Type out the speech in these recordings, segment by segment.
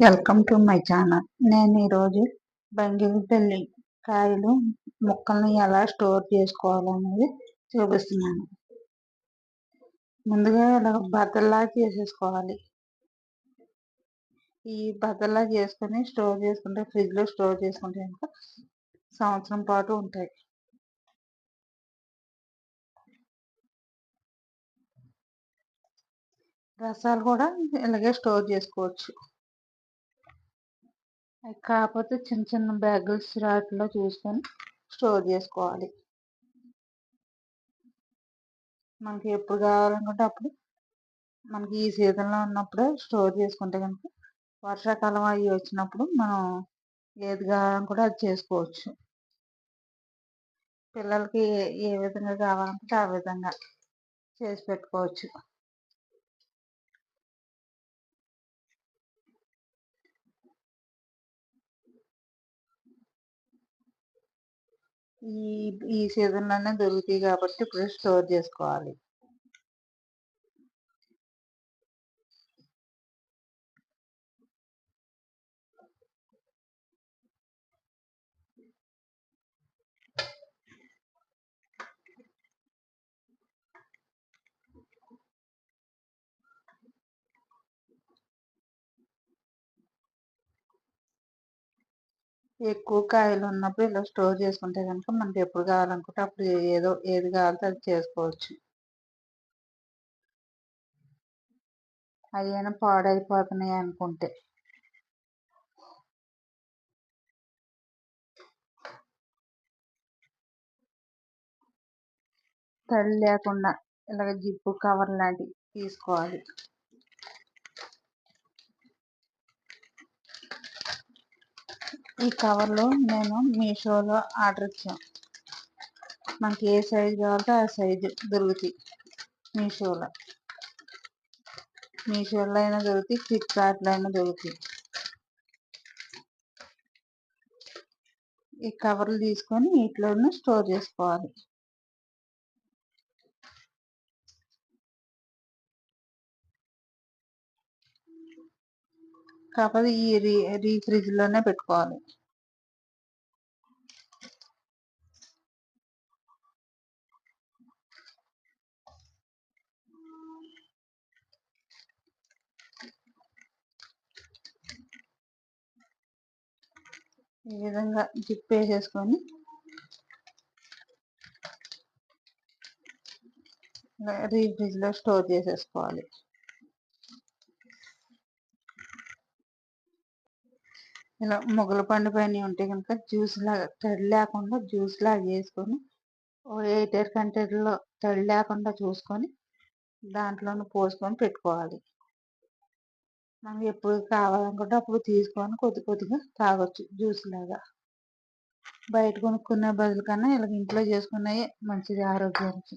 Welcome to my channel నేను ఈరోజు బంగినపల్లి కాయలు ముక్కల్ని ఎలా స్టోర్ చేసుకోవాలనేది చూపిస్తున్నాను. ముందుగా ఇలా బద్దల్లా చేసేసుకోవాలి. ఈ బద్దల్లా చేసుకొని స్టోర్ చేసుకుంటే ఫ్రిడ్జ్లో స్టోర్ చేసుకుంటే కనుక సంవత్సరం పాటు ఉంటాయి. రసాలు కూడా ఇలాగే స్టోర్ చేసుకోవచ్చు. కాకపోతే చిన్న చిన్న బ్యాగుల్స్ వాటిలో చూసుకొని స్టోర్ చేసుకోవాలి. మనకి ఎప్పుడు కావాలనుకుంటే అప్పుడు మనకి ఈ సీజన్లో ఉన్నప్పుడే స్టోర్ చేసుకుంటే కనుక వర్షాకాలం అవి వచ్చినప్పుడు మనం ఏది కావాలనుకుంటే అది చేసుకోవచ్చు. పిల్లలకి ఏ విధంగా కావాలంటే ఆ విధంగా చేసి పెట్టుకోవచ్చు. ఈ ఈ సీజన్లోనే దొరుకుతాయి కాబట్టి ఇప్పుడు స్టోర్ చేసుకోవాలి. ఎక్కువ కాయలు ఉన్నప్పుడు ఇలా స్టోర్ చేసుకుంటే కనుక మనకి ఎప్పుడు కావాలనుకుంటే అప్పుడు ఏదో ఏది కావాలంటే అది చేసుకోవచ్చు. అయ్యైనా పాడైపోతున్నాయి అనుకుంటే. తడి లేకుండా ఇలాగ జిప్పు కవర్ లాంటివి తీసుకోవాలి. ఈ కవర్లు నేను మీషోలో ఆర్డర్ ఇచ్చాను మనకి ఏ సైజు కావాలంటే ఆ సైజు దొరుకుతాయి మీషోలో. మీషోలో అయినా దొరుకుతాయి ఫ్లిప్కార్ట్లో అయినా దొరుకుతాయి. ఈ కవర్లు తీసుకొని వీటిలోనే స్టోర్ చేసుకోవాలి. కాకపోతే ఈ రీ రీ ఫ్రిడ్జ్లోనే పెట్టుకోవాలి. ఈ విధంగా జిప్ వేసేసుకొని రీ ఫ్రిడ్జ్లో స్టోర్ చేసేసుకోవాలి. ఇలా మొగల పండు పైన ఉంటే కనుక జ్యూస్ లాగా తడి లేకుండా జ్యూస్ లాగా చేసుకొని ఓ ఎయిటర్ కంటెంట్లో తడి లేకుండా చూసుకొని దాంట్లోనే పోసుకొని పెట్టుకోవాలి. మనం ఎప్పుడు కావాలనుకుంటే అప్పుడు తీసుకొని కొద్ది కొద్దిగా తాగొచ్చు జ్యూస్ లాగా. బయట కొనుక్కునే బదులు కన్నా ఇలా ఇంట్లో చేసుకున్నవి మంచిది ఆరోగ్యానికి.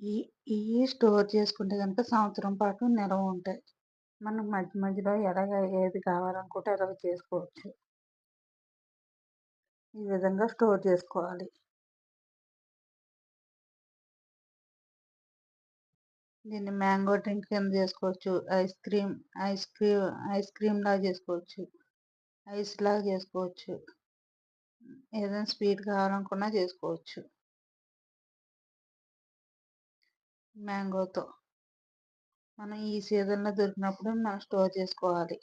ఈ ఇవి స్టోర్ చేసుకుంటే కనుక సంవత్సరం పాటు నిల్వ ఉంటాయి. మనం మధ్య మధ్యలో ఎలాగ ఏది కావాలనుకుంటే అలాగ చేసుకోవచ్చు. ఈ విధంగా స్టోర్ చేసుకోవాలి. దీన్ని మ్యాంగో డ్రింక్ కింద చేసుకోవచ్చు. Ice cream ice cream ice cream లాగా చేసుకోవచ్చు. ఐస్ లాగా చేసుకోవచ్చు. ఏదైనా స్వీట్ కావాలనుకున్నా చేసుకోవచ్చు. మ్యాంగోతో. మనం ఈ సీజన్లో దొరికినప్పుడు మనం స్టోర్ చేసుకోవాలి.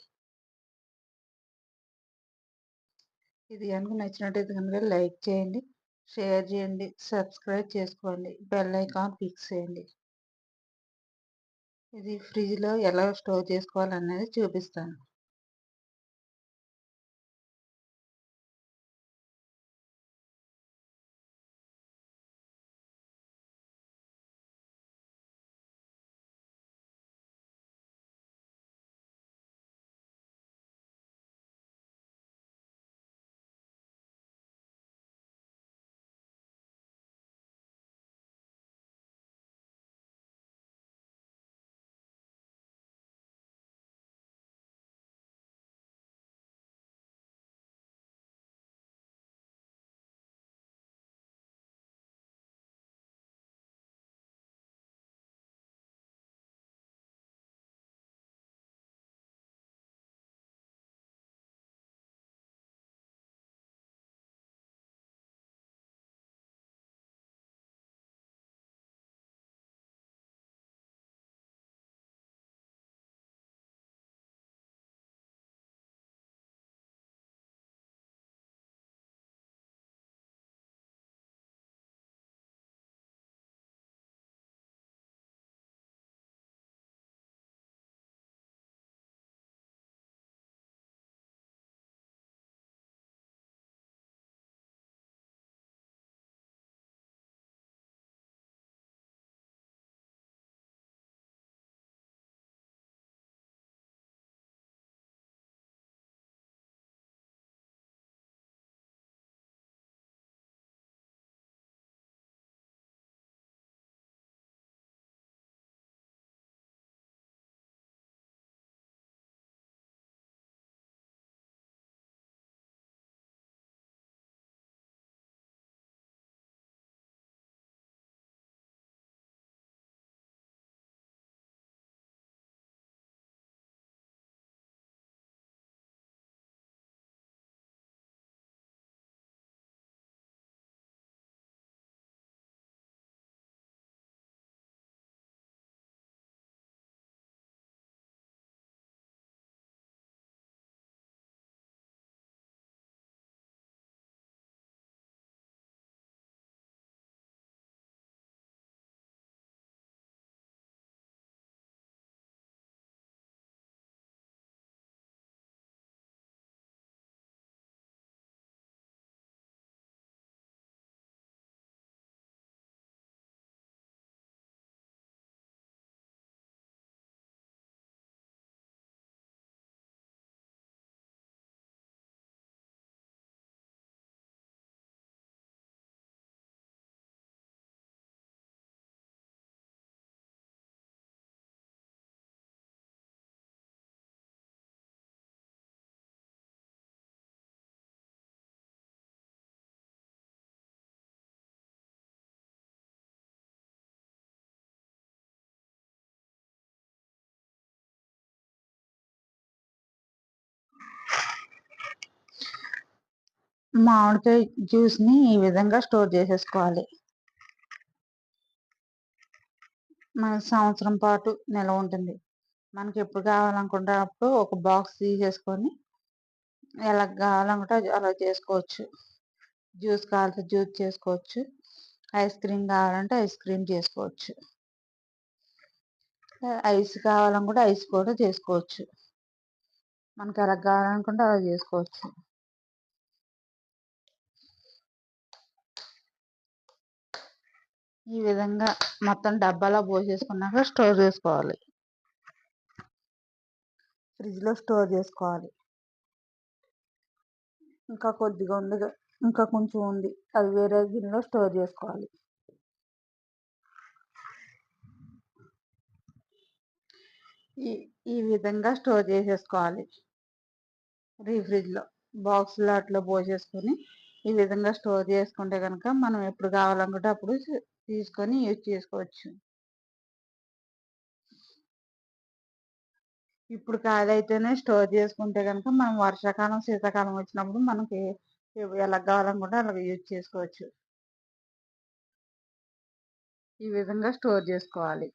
ఇది కనుక నచ్చినట్టయితే కనుక లైక్ చేయండి షేర్ చేయండి సబ్స్క్రైబ్ చేసుకోండి బెల్ ఐకాన్ ఫిక్స్ చేయండి. ఇది ఫ్రిడ్జ్లో ఎలా స్టోర్ చేసుకోవాలనేది చూపిస్తాను. మామిడికాయ జ్యూస్ని ఈ విధంగా స్టోర్ చేసేసుకోవాలి. మన సంవత్సరం పాటు నిల్వ ఉంటుంది. మనకి ఎప్పుడు కావాలనుకుంటే అప్పుడు ఒక బాక్స్ తీసేసుకొని ఎలా కావాలనుకుంటే అలా చేసుకోవచ్చు. జ్యూస్ కావాలంటే జ్యూస్ చేసుకోవచ్చు. ఐస్ క్రీమ్ కావాలంటే ఐస్ క్రీమ్ చేసుకోవచ్చు. ఐస్ కావాలనుకుంటే ఐస్ కూడా చేసుకోవచ్చు. మనకి ఎలా కావాలనుకుంటే అలా చేసుకోవచ్చు. ఈ విధంగా మొత్తం డబ్బాలో పోసేసుకున్నాక స్టోర్ చేసుకోవాలి. ఫ్రిడ్జ్లో స్టోర్ చేసుకోవాలి. ఇంకా కొద్దిగా ఉంది ఇంకా కొంచెం ఉంది. అది వేరే గిన్నెలో స్టోర్ చేసుకోవాలి. ఈ ఈ విధంగా స్టోర్ చేసేసుకోవాలి. రీఫ్రిడ్జ్లో బాక్స్లో అట్లా పోసేసుకొని ఈ విధంగా స్టోర్ చేసుకుంటే కనుక మనం ఎప్పుడు కావాలనుకుంటే అప్పుడు తీసుకొని యూజ్ చేసుకోవచ్చు. ఇప్పుడు కాదైతేనే స్టోర్ చేసుకుంటే కనుక మనం వర్షాకాలం శీతాకాలం వచ్చినప్పుడు మనకి ఎలా కావాలనుకుంటే అలా యూజ్ చేసుకోవచ్చు. ఈ విధంగా స్టోర్ చేసుకోవాలి.